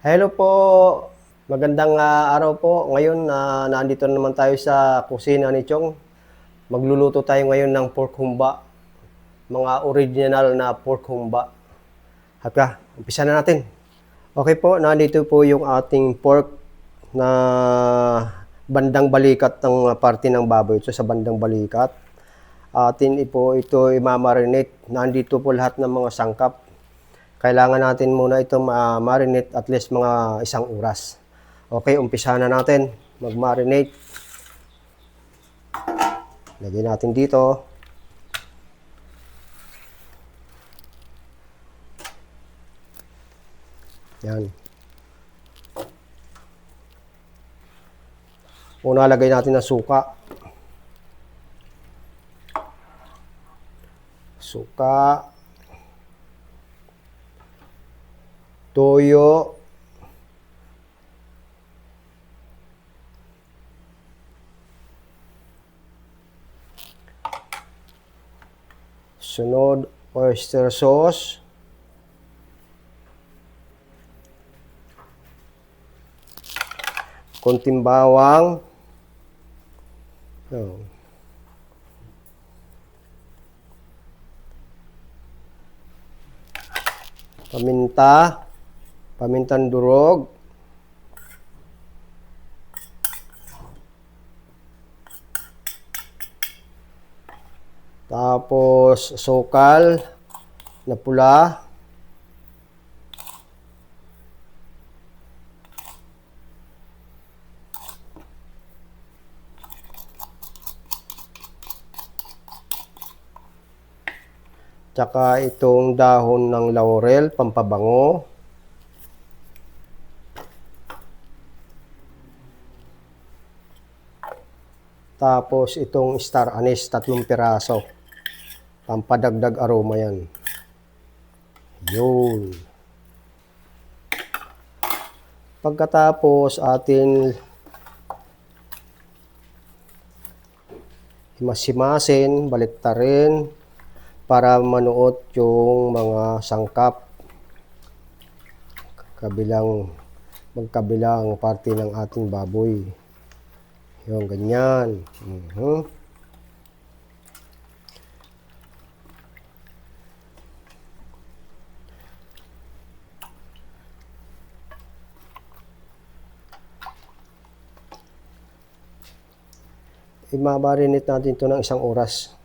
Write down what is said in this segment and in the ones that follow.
Hello po. Magandang ah, araw po. Ngayon na nandito na naman tayo sa kusina ni Chong. Magluluto tayo ngayon ng pork humba. Mga original na pork humba. Haka, umpisa na natin. Okay po, nandito po yung ating pork na bandang balikat ng parte ng baboy. Ito sa bandang balikat. Atin po ito imamarinate. Nandito po lahat ng mga sangkap kailangan natin muna ito ma-marinate at least mga isang oras. Okay, umpisa na natin mag-marinate. Lagyan natin dito. Yan. Una lagay natin ng suka. Suka. Toyo, sunod oyster sauce, konting bawang, Yan. paminta, pamintang durog, tapos sokal na pula, tsaka itong dahon ng laurel, pampabango, Tapos itong star anise, tatlong piraso. Pampadagdag aroma yan. Yun. Pagkatapos atin himas-himasin, baliktarin para manuot yung mga sangkap kabilang magkabilang parte ng ating baboy. Yung ganyan. Mhm. Imabarinate natin ito ng isang oras.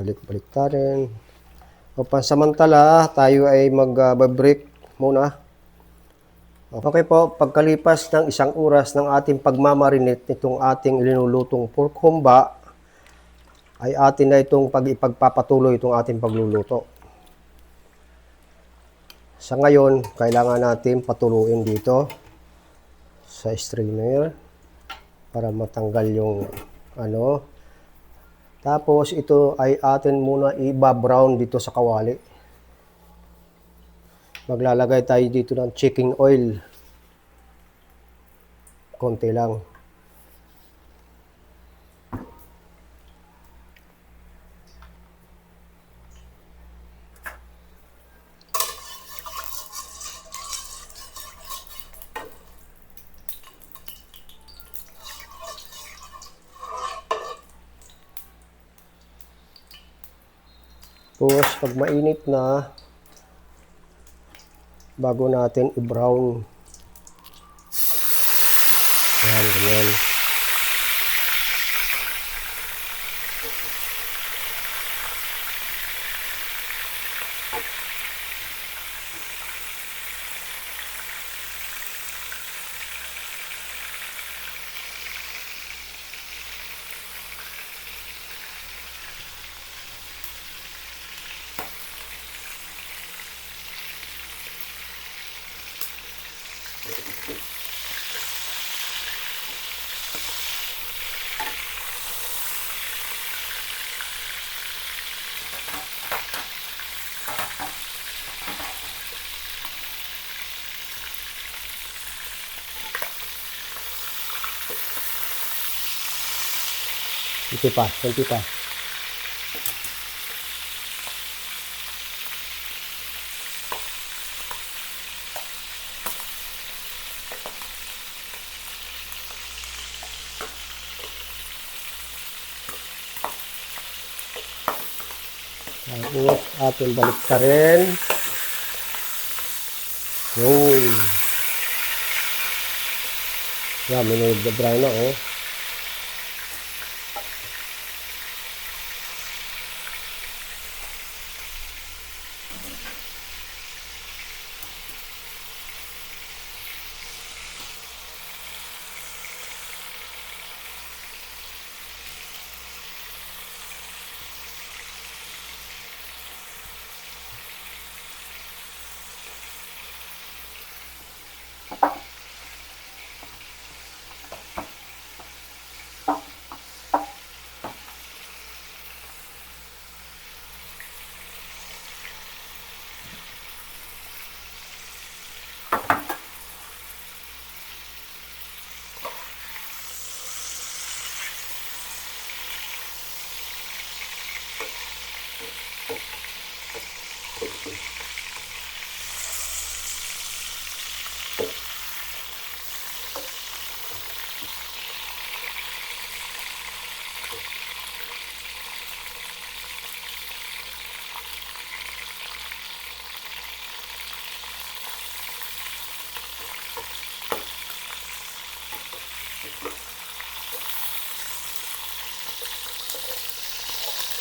Balik-balik ta rin. O pansamantala, tayo ay mag-break muna. Okay po, pagkalipas ng isang oras ng ating pagmamarinate nitong ating linulutong pork humba, ay atin na itong pag ipagpapatuloy itong ating pagluluto. Sa ngayon, kailangan natin patuluin dito sa strainer para matanggal yung ano, tapos ito ay atin muna i-brown dito sa kawali. Maglalagay tayo dito ng chicken oil. Konti lang. Tapos, pag mainit na, bago natin i-brown. Yan, ganyan. Kunti pa, kunti pa. Tapos, ating balik ka rin. Yun. Yan, may nag-brown na, oh.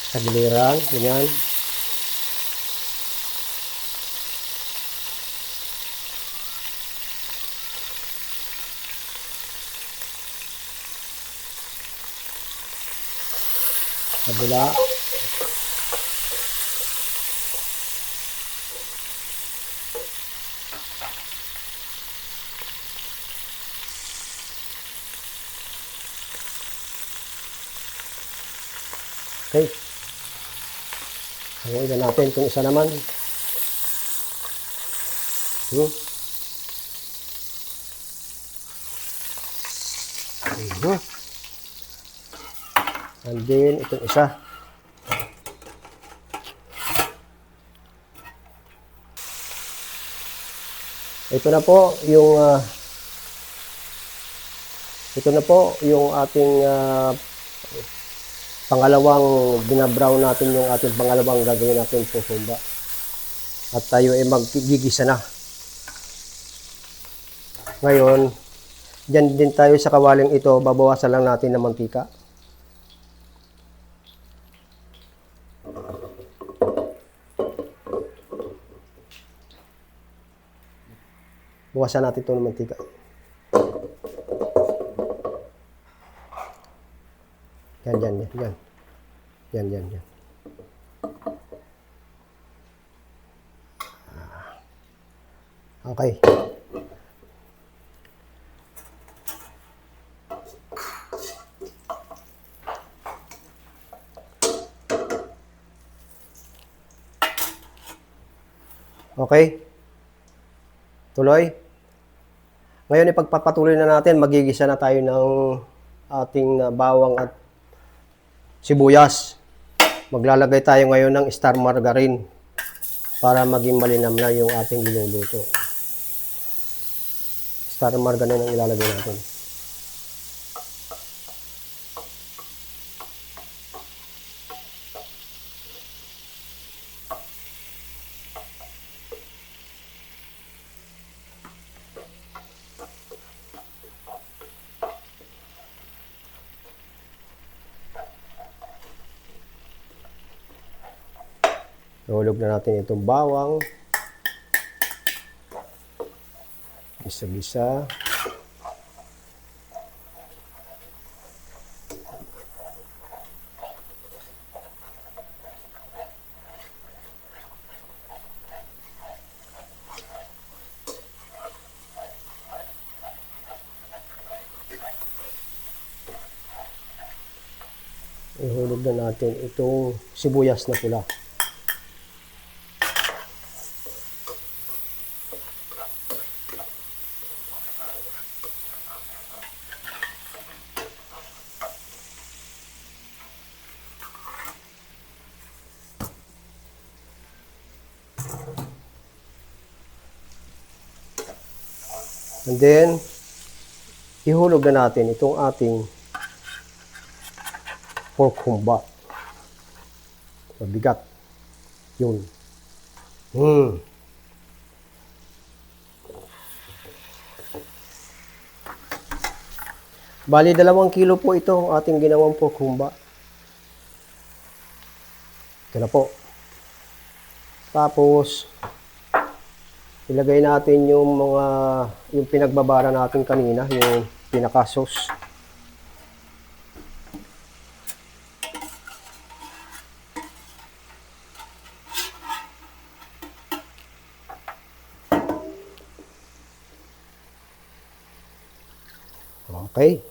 Sa giliran, ganyan. Kabila. Okay. Ang na natin kung isa naman. Hmm. Mhm. And then, itong isa. Ito na po yung ah, ito na po yung ating ah, pangalawang binabrown natin yung ating pangalawang gagawin natin pupumba. At tayo ay magigisa na. Ngayon, dyan din tayo sa kawaling ito, babawasan lang natin ng mantika. Bawasan natin ito ng mantika. Yan, yan, yan, yan. Yan, yan, yan. Ah. Okay. Okay. Tuloy. Ngayon ipagpapatuloy na natin, magigisa na tayo ng ating ah, bawang at sibuyas. Maglalagay tayo ngayon ng star margarine para maging malinam na yung ating niluluto. Star margarine ang ilalagay natin. Nahulog na natin itong bawang. Gisa-gisa. Ihulog na natin itong sibuyas na pula. And then, ihulog na natin itong ating pork humba. Mabigat. Yun. Hmm. Bali, dalawang kilo po ito ang ating ginawang pork humba. Ito na po. Tapos, ilagay natin yung mga, yung pinagbabara natin kanina, yung pinakasos. Okay.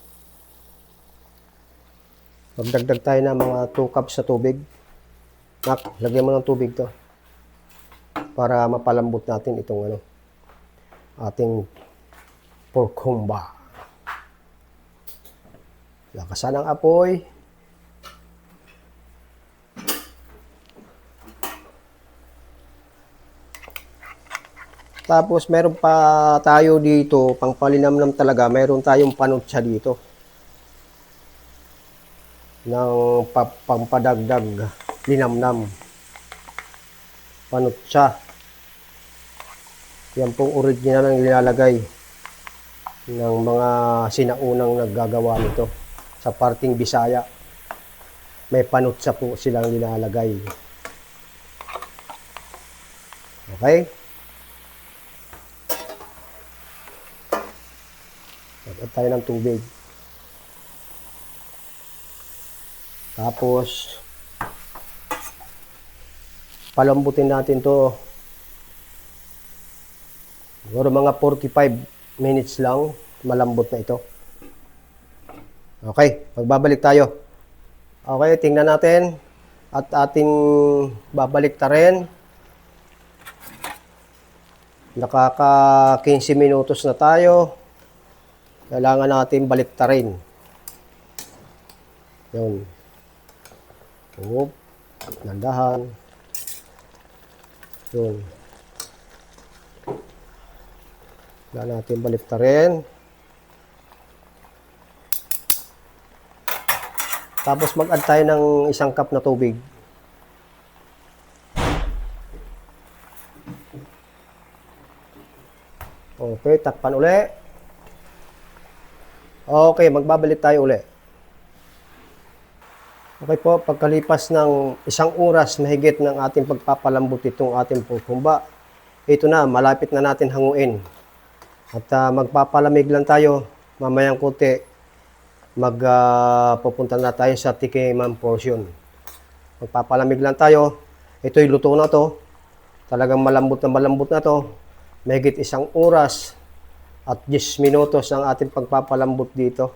Magdagdag tayo ng mga 2 cups sa tubig. Nak, lagyan mo ng tubig to. Para mapalambot natin itong ano, ating pork humba. Lakasan ang apoy. Tapos meron pa tayo dito, pang palinamnam talaga, meron tayong panutsa dito. Ng pa- pampadagdag linamnam. Panutsa. Yan pong original ang nilalagay ng mga sinaunang naggagawa nito sa parting Bisaya. May panutsa po silang nilalagay. Okay? Lagyan tayo ng tubig. Tapos, palambutin natin to. Siguro mga 45 minutes lang, malambot na ito. Okay, magbabalik tayo. Okay, tingnan natin. At ating babalik ta rin. Nakaka 15 minutos na tayo kailangan natin baliktarin. Yun. Oop. Nandahan. Yun. Kailangan natin baliktarin. Tapos mag-add tayo ng isang cup na tubig. Okay, takpan uli. Okay, magbabalik tayo uli. Okay po, pagkalipas ng isang oras mahigit ng ating pagpapalambot itong ating pukumba, ito na, malapit na natin hanguin. At ah, magpapalamig lang tayo, mamayang kunti, magpupunta na tayo sa tikiman portion. Magpapalamig lang tayo, ito'y luto na to, talagang malambot na malambot na to, mahigit isang oras, at 10 minutos ang ating pagpapalambot dito.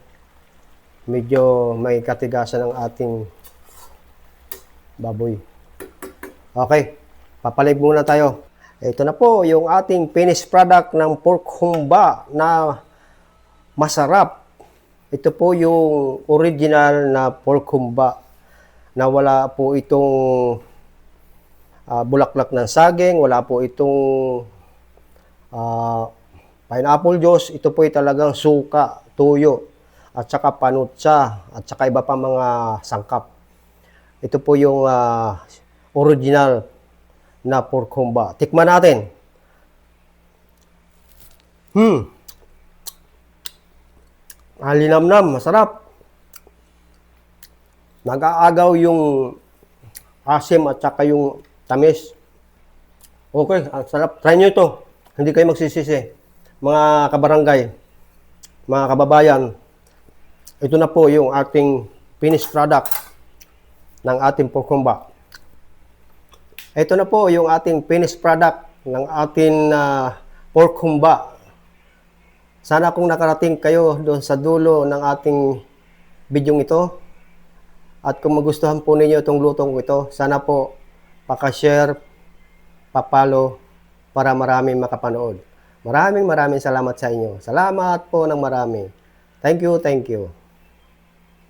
Medyo may katigasan ng ating baboy. Okay, papalig muna tayo. Ito na po yung ating finished product ng pork humba na masarap. Ito po yung original na pork humba na wala po itong ah, bulaklak ng saging, wala po itong ah, pineapple juice, ito po ay talagang suka, tuyo, at saka panutsa, at saka iba pa mga sangkap. Ito po yung ah, original na pork humba. Tikman natin. Hmm. Alinamnam, masarap. Nag-aagaw yung asim at saka yung tamis. Okay, ang sarap. Try nyo ito. Hindi kayo magsisisi. Mga kabarangay, mga kababayan, ito na po yung ating finished product ng ating porkumba. Ito na po yung ating finished product ng ating uh, pork humba. Sana kung nakarating kayo doon sa dulo ng ating bidyong ito at kung magustuhan po ninyo itong lutong ito, sana po pakashare, papalo para maraming makapanood. Maraming maraming salamat sa inyo. Salamat po ng marami. Thank you, thank you.